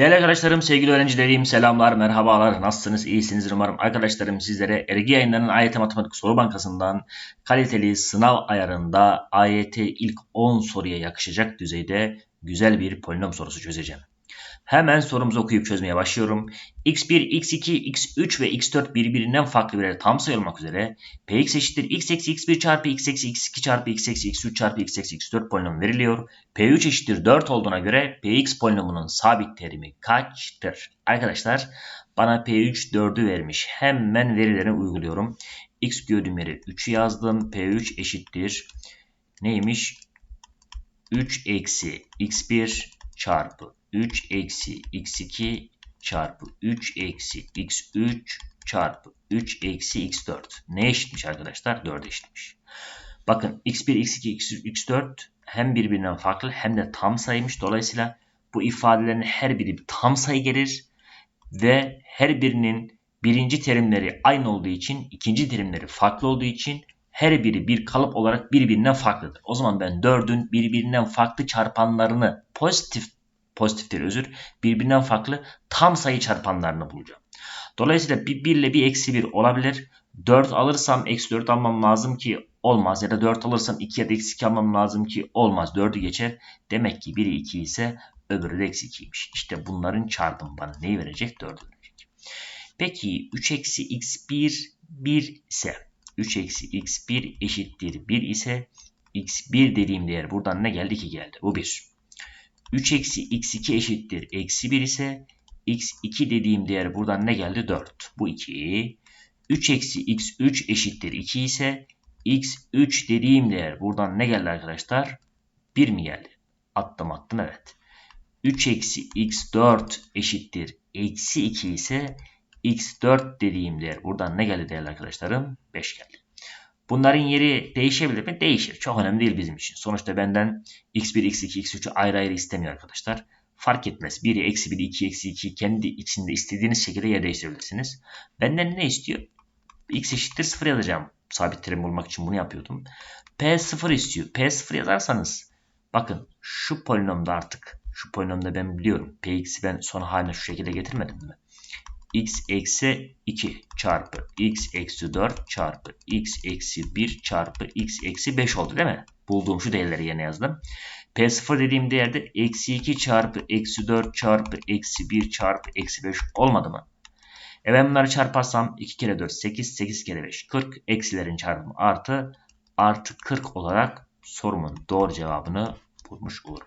Değerli arkadaşlarım, sevgili öğrencilerim, selamlar, merhabalar. Nasılsınız? İyisiniz umarım. Arkadaşlarım sizlere Ergi Yayınları'nın AYT Matematik Soru Bankası'ndan kaliteli sınav ayarında AYT ilk 10 soruya yakışacak düzeyde güzel bir polinom sorusu çözeceğim. Hemen sorumuzu okuyup çözmeye başlıyorum. x1, x2, x3 ve x4 birbirinden farklı birer tam sayı olmak üzere px eşittir x eksi x1 çarpı x eksi x2 çarpı x eksi x3 çarpı x eksi x4 polinom veriliyor. p3 eşittir 4 olduğuna göre px polinomunun sabit terimi kaçtır? Arkadaşlar bana p3 4'ü vermiş. Hemen verilerini uyguluyorum. x gördüğüm yere 3'ü yazdım. p3 eşittir. Neymiş? 3 eksi x1 çarpı 3 eksi x2 çarpı 3 eksi x3 çarpı 3 eksi x4. Ne eşitmiş arkadaşlar? 4 eşitmiş. Bakın x1, x2, x3, x4 hem birbirinden farklı hem de tam sayıymış. Dolayısıyla bu ifadelerin her biri bir tam sayı gelir ve her birinin birinci terimleri aynı olduğu için ikinci terimleri farklı olduğu için her biri bir kalıp olarak birbirinden farklıdır. O zaman ben 4'ün birbirinden farklı çarpanlarını pozitif pozitif değil özür birbirinden farklı tam sayı çarpanlarını bulacağım. Dolayısıyla bir 1 ile bir eksi 1 olabilir. 4 alırsam eksi 4 almam lazım ki olmaz. Ya da 4 alırsam 2 ya da eksi 2 almam lazım ki olmaz. 4'ü geçer. Demek ki biri 2 ise öbürü de eksi 2'ymiş. İşte bunların çarpımı bana neyi verecek? 4'ü verecek. Peki 3 eksi x1 1 ise 3 eksi x1 eşittir 1 ise x1 dediğim değer buradan ne geldi ki geldi? Bu 1. 3 eksi x2 eşittir eksi 1 ise x2 dediğim değer buradan ne geldi? 4. Bu 2. 3 eksi x3 eşittir 2 ise x3 dediğim değer buradan ne geldi arkadaşlar? 1 mi geldi? Attım attım evet. 3 eksi x4 eşittir eksi 2 ise x4 dediğim değer buradan ne geldi değerli arkadaşlarım? 5 geldi. Bunların yeri değişebilir mi? Değişir. Çok önemli değil bizim için. Sonuçta benden x1, x2, x3'ü ayrı ayrı istemiyor arkadaşlar. Fark etmez. Biri eksi 1, 2, eksi 2 kendi içinde istediğiniz şekilde yer değiştirebilirsiniz. Benden ne istiyor? x eşittir 0 yazacağım. Sabit terim bulmak için bunu yapıyordum. p 0 istiyor. p 0 yazarsanız bakın şu polinomda artık şu polinomda ben biliyorum. px'i ben son haline şu şekilde getirmedim mi? X eksi 2 çarpı x eksi 4 çarpı x eksi 1 çarpı x eksi 5 oldu değil mi? Bulduğum şu değerleri yerine yazdım. P0 dediğim değerde eksi 2 çarpı eksi 4 çarpı eksi 1 çarpı eksi 5 olmadı mı? E ben bunları çarparsam 2 kere 4 8, 8 kere 5 40. Eksilerin çarpımı artı artı 40 olarak sorumun doğru cevabını bulmuş olurum.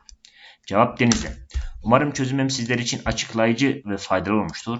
Cevap denizde. Umarım çözümüm sizler için açıklayıcı ve faydalı olmuştur.